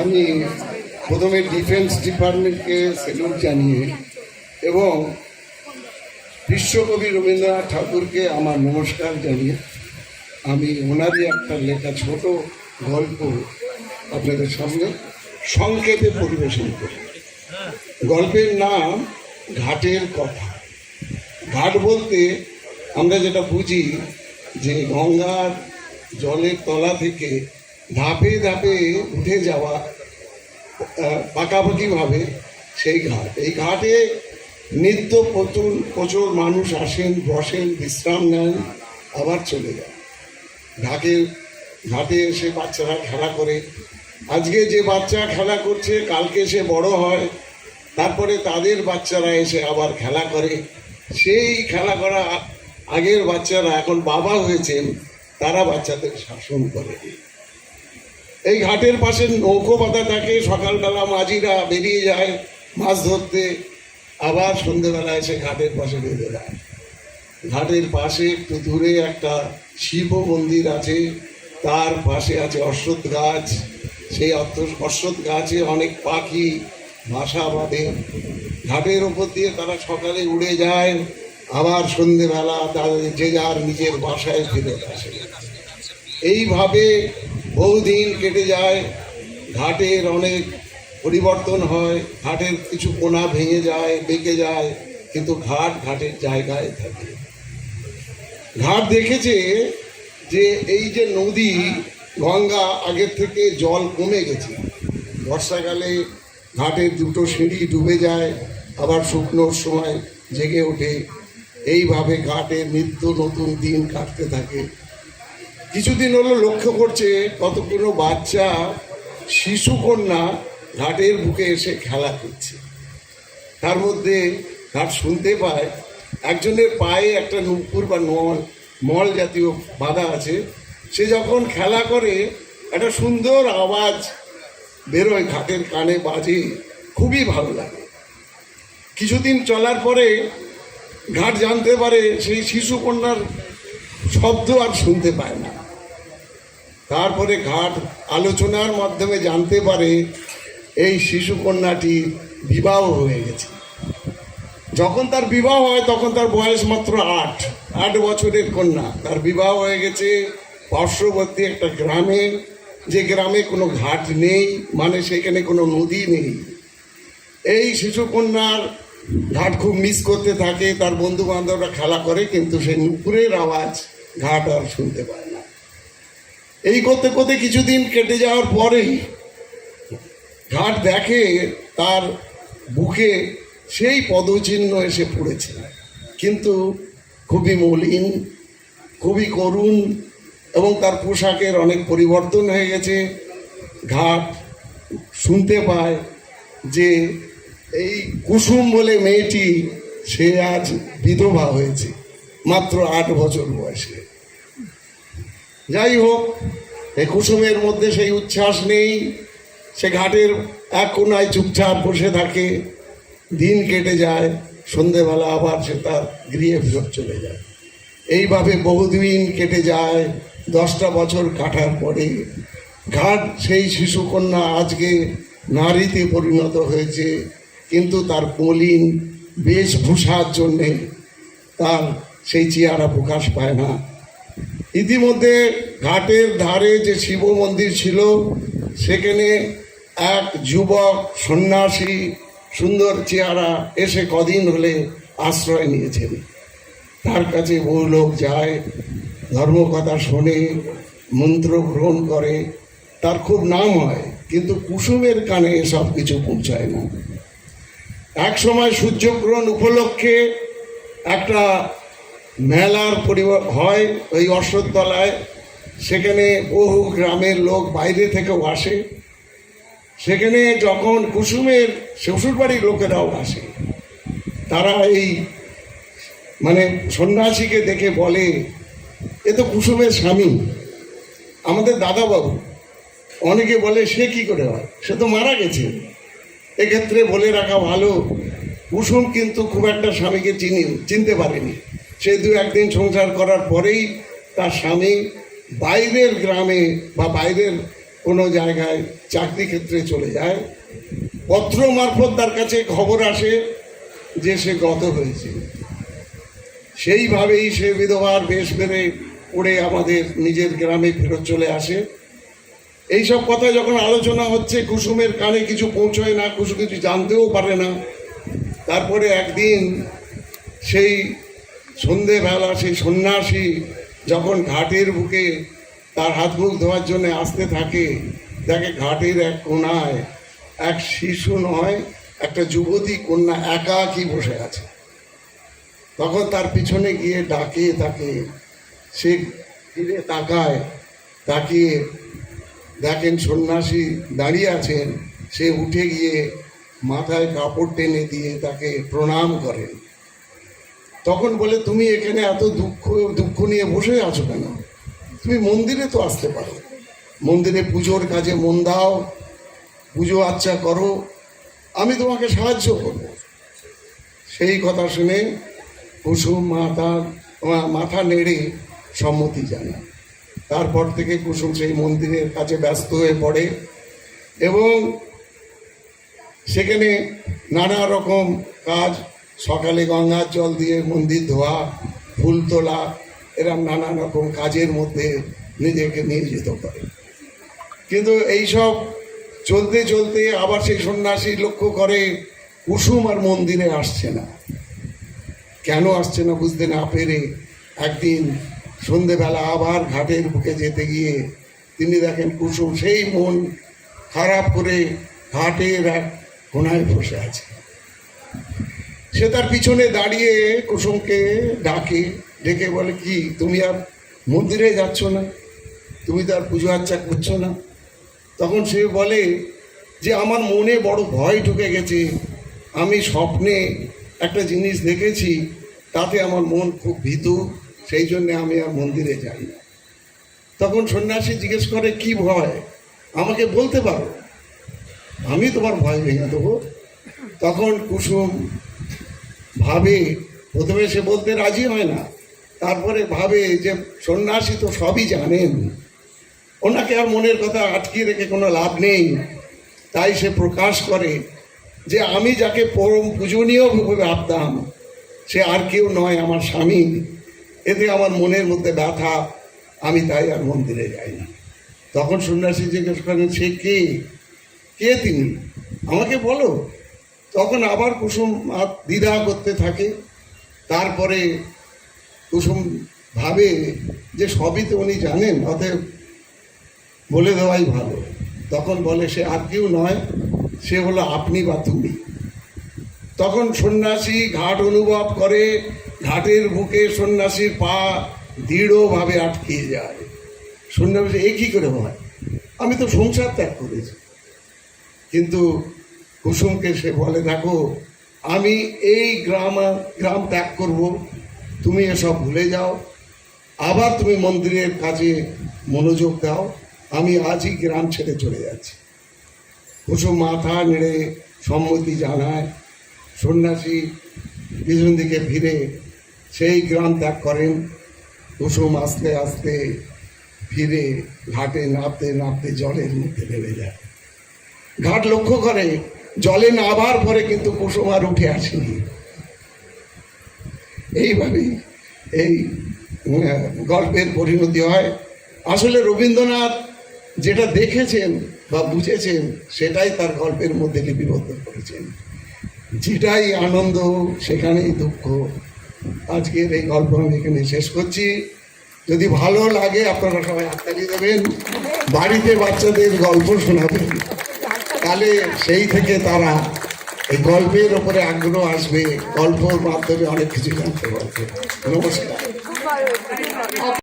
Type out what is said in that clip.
আমি প্রথমে ডিফেন্স ডিপার্টমেন্টকে স্যালুট জানিয়ে এবং বিশ্বকবি রবীন্দ্রনাথ ঠাকুরকে আমার নমস্কার জানিয়ে আমি ওনারই একটা লেখা ছোট গল্প আপনাদের সামনে সংক্ষেপে পরিবেশন করি। গল্পের নাম ঘাটের কথা। ঘাট বলতে আমরা যেটা বুঝি যে গঙ্গার জলের তলা থেকে ধাপে ধাপে উঠে যাওয়া পাকাপাকিভাবে সেই ঘাট। এই ঘাটে নিত্য প্রচুর প্রচুর মানুষ আসেন, বসেন, বিশ্রাম নেন, আবার চলে যান। ঘাটে ঘাটে এসে বাচ্চারা খেলা করে। আজকে যে বাচ্চা খেলা করছে, কালকে সে বড় হয়, তারপরে তাদের বাচ্চারা এসে আবার খেলা করে। সেই খেলা করা আগের বাচ্চারা এখন বাবা হয়েছেন, তারা বাচ্চাদের শাসন করে। এই ঘাটের পাশে নৌকো বাঁধা থাকে, সকালবেলা মাঝিরা বেরিয়ে যায় মাছ ধরতে। আবার সন্ধেবেলা এসে ঘাটের পাশে বেঁধে দেয়। ঘাটের পাশে একটু দূরে একটা শিব মন্দির আছে, তার পাশে আছে অশ্বত্থ গাছ। সেই অশ্বত্থ গাছে অনেক পাখি বাসা বাঁধে। ঘাটের ওপর দিয়ে তারা সকালে উড়ে যায়, আবার সন্ধেবেলা তাদের যে যার নিজের বাসায় ফিরে আসে। এইভাবে বহুদিন কেটে যায়, ঘাটের অনেক পরিবর্তন হয়, ঘাটের কিছু কোনা ভেঙে যায়, বেঁকে যায়, কিন্তু ঘাট ঘাটের জায়গায় থাকে। ঘাট দেখেছে যে এই যে নদী, গঙ্গা আগের থেকে জল কমে গেছে। বর্ষাকালে ঘাটের দুটো সিঁড়ি ডুবে যায়, আবার শুকনোর সময় জেগে ওঠে। এইভাবে ঘাটে নিত্য নতুন দিন কাটতে থাকে। কিছুদিন হলো লক্ষ্য করছে কতগুলো বাচ্চা শিশুকন্যা ঘাটের বুকে এসে খেলা করছে। তার মধ্যে ঘাট শুনতে পায়, একজনের পায়ে একটা নুপুর বা নল, মল জাতীয় বাধা আছে। সে যখন খেলা করে, একটা সুন্দর আওয়াজ বেরোয় ঘাটের কানে বাজে, খুবই ভালো লাগে। কিছুদিন চলার পরে ঘাট জানতে পারে সেই শিশুকন্যার শব্দ আর শুনতে পায় না। তারপরে ঘাট আলোচনার মাধ্যমে জানতে পারে এই শিশুকন্যাটি বিবাহ হয়ে গেছে। যখন তার বিবাহ হয়, তখন তার বয়স মাত্র আট আট বছরের কন্যা। তার বিবাহ হয়ে গেছে পার্শ্ববর্তী একটা গ্রামে। যে গ্রামে কোনো ঘাট নেই মানে সেখানে কোনো নদী নেই। এই শিশুকন্যার ঘাট খুব মিস করতে থাকে, তার বন্ধু বান্ধবরা খেলা করে, কিন্তু সেই নুপুরের আওয়াজ ঘাট আর শুনতে পায় এই করতে করতে কিছুদিন কেটে যাওয়ার পরেই ঘাট দেখে তার বুকে সেই পদচিহ্ন এসে পড়েছে। কিন্তু খুবই মলিন, খুবই করুণ এবং তার পোশাকের অনেক পরিবর্তন হয়ে গেছে। ঘাট শুনতে পায় যে এই কুসুম বলে মেয়েটি সে আজ বিধবা হয়েছে, মাত্র আট বছর বয়সে। যাই হোক এই কুসুমের মধ্যে সেই উচ্ছ্বাস নেই, সে ঘাটের এক কোনায় চুপচাপ বসে থাকে, দিন কেটে যায়, সন্ধেবেলা আবার সে তার গৃহে ফেরত চলে যায়। এইভাবে বহুদিন কেটে যায়, দশটা বছর কাটার পরে ঘাট সেই শিশুকন্যা আজকে নারীতে পরিণত হয়েছে, কিন্তু তার মলিন বেশভূষার জন্যে তার সেই চেহারা প্রকাশ পায় না। ইতিমধ্যে ঘাটের ধারে যে শিব মন্দির ছিল, সেখানে এক যুবক সন্ন্যাসী সুন্দর চেহারা এসে কদিন হলে আশ্রয় নিয়েছেন। তার কাছে বহু লোক যায়, ধর্মকথা শোনে, মন্ত্র গ্রহণ করে। তার খুব নাম হয়, কিন্তু কুসুমের কানে সব কিছু পৌঁছায় না। এক সময় সূর্যগ্রহণ উপলক্ষে একটা মেলার পরিবার হয় ওই অশ্বতলায় সেখানে বহু গ্রামের লোক বাইরে থেকেও আসে। সেখানে যখন কুসুমের শ্বশুরবাড়ির লোকেরাও আসে, তারা এই মানে সন্ন্যাসীকে দেখে বলে, এ তো কুসুমের স্বামী, আমাদের দাদাবাবু। অনেকে বলে, সে কি করে হয়? সে তো মারা গেছে। এক্ষেত্রে বলে রাখা ভালো, কুসুম কিন্তু খুব একটা স্বামীকে চিনি, চিনতে পারেনি। সে দু একদিন সংসার করার পরেই তার স্বামী বাইরের গ্রামে বা বাইরের কোনো জায়গায় চাকরি ক্ষেত্রে চলে যায়। পত্র মারফত তার কাছে খবর আসে যে সে গত হয়েছে। সেইভাবেই সে বিধবার বেশ বেড়ে পড়ে আমাদের নিজের গ্রামে ফেরত চলে আসে। এইসব কথা যখন আলোচনা হচ্ছে, কুসুমের কানে কিছু পৌঁছয় না, কুসুম কিছু জানতেও পারে না। তারপরে একদিন সেই সন্ধেবেলা সেই সন্ন্যাসী যখন ঘাটের বুকে তার হাত মুখ ধোয়ার জন্য আসতে থাকে, দেখে ঘাটের এক কোনায় এক শিশু নয়, একটা যুবতী কন্যা একাকী বসে আছে। তখন তার পিছনে গিয়ে ডাকে তাকে। সে ফিরে তাকায়, তাকিয়ে দেখেন সন্ন্যাসী দাঁড়িয়ে আছেন। সে উঠে গিয়ে মাথায় কাপড় টেনে দিয়ে তাকে প্রণাম করেন। তখন বলে, তুমি এখানে এত দুঃখ দুঃখ নিয়ে বসে আছো কেন? তুমি মন্দিরে তো আসতে পারো। মন্দিরে পুজোর কাজে মন দাও, পুজো আচ্ছা করো, আমি তোমাকে সাহায্য করব। সেই কথা শুনে কুসুম মাথা মাথা নেড়ে সম্মতি জানায়। তারপর থেকে কুসুম সেই মন্দিরের কাছে ব্যস্ত হয়ে পড়ে এবং সেখানে নানা রকম কাজ সকালে গঙ্গার জল দিয়ে মন্দির ধোয়া, ফুল তোলা, এরম নানা রকম কাজের মধ্যে নিজেকে নিয়োজিত করে। কিন্তু এইসব চলতে চলতে আবার সেই সন্ন্যাসী লক্ষ্য করে কুসুম আর মন্দিরে আসছে না। কেন আসছে না বুঝতে না পেরে একদিন সন্ধেবেলা আবার ঘাটের বুকে যেতে গিয়ে তিনি দেখেন কুসুম সেই মন খারাপ করে ঘাটের এক কোনায় বসে আছে। সে তার পিছনে দাঁড়িয়ে কুসুমকে ডাকে, ডেকে বলে, কি, তুমি আর মন্দিরে যাচ্ছ না? তুমি তো আর পুজো আচ্চা করছ না? তখন সে বলে, যে আমার মনে বড় ভয় ঢুকে গেছে। আমি স্বপ্নে একটা জিনিস দেখেছি, তাতে আমার মন খুব ভীতু, সেই জন্যে আমি আর মন্দিরে যাই না। তখন সন্ন্যাসী জিজ্ঞেস করে, কি ভয়? আমাকে বলতে পারো? আমি তোমার ভয় ভেঙে দেবো। তখন কুসুম ভাবে প্রথমে সে বলতে রাজি হয় না। তারপরে ভাবে যে সন্ন্যাসী তো সবই জানেন। ওনাকে আর মনের কথা আটকিয়ে রেখে কোনো লাভ নেই। তাই সে প্রকাশ করে যে আমি যাকে পরম পূজনীয় ভাবে ভাবতাম, সে আর কেউ নয় আমার স্বামী। এতে আমার মনের মধ্যে ব্যথা, আমি তাই আর মন্দিরে যাই না। তখন সন্ন্যাসী জিজ্ঞেস করেন, সে কে? কে তিনি? আমাকে বলো। তখন আবার কুসুম দ্বিধা করতে থাকে। তারপরে কুসুম ভাবে যে সবই তো উনি জানেন, অতএব বলে দেওয়াই ভালো। তখন বলে, সে আর কেউ নয়, সে হলো আপনি বা তুমি। তখন সন্ন্যাসী ঘাট অনুভব করে, ঘাটের বুকে সন্ন্যাসীর পা দৃঢ়ভাবে আটকিয়ে যায়। সন্ন্যাসী এ কী করে হয়? আমি তো সংসার ত্যাগ করেছি। কিন্তু কুসুমকে সে বলে, দেখো, আমি এই গ্রাম গ্রাম ত্যাগ করব। তুমি এসব ভুলে যাও। আবার তুমি মন্দিরের কাজে মনোযোগ দাও। আমি আজই গ্রাম ছেড়ে চলে যাচ্ছি। কুসুম মাথা নেড়ে সম্মতি জানায়। সন্ন্যাসী পিছন দিকে ফিরে সেই গ্রাম ত্যাগ করেন। কুসুম আস্তে আস্তে ফিরে ঘাটে নাপতে নাপতে জলের মধ্যে নেমে যায়। ঘাট লক্ষ্য করে জলে নাবার পরে কিন্তু কুসুম আর উঠে আসেনি। এইভাবেই এই গল্পের পরিণতি হয়। আসলে রবীন্দ্রনাথ যেটা দেখেছেন বা বুঝেছেন, সেটাই তার গল্পের মধ্যে লিপিবদ্ধ করেছেন। যেটাই আনন্দ, সেখানেই দুঃখ। আজকের এই গল্প আমি এখানে শেষ করছি। যদি ভালো লাগে, আপনারা সবাই হাততালি দেবেন। বাড়িতে বাচ্চাদের গল্প শোনাবেন। তাহলে সেই থেকে তারা এই গল্পের ওপরে আগ্রহ আসবে, গল্পর মাধ্যমে অনেক কিছু জানতে পারবে। নমস্কার।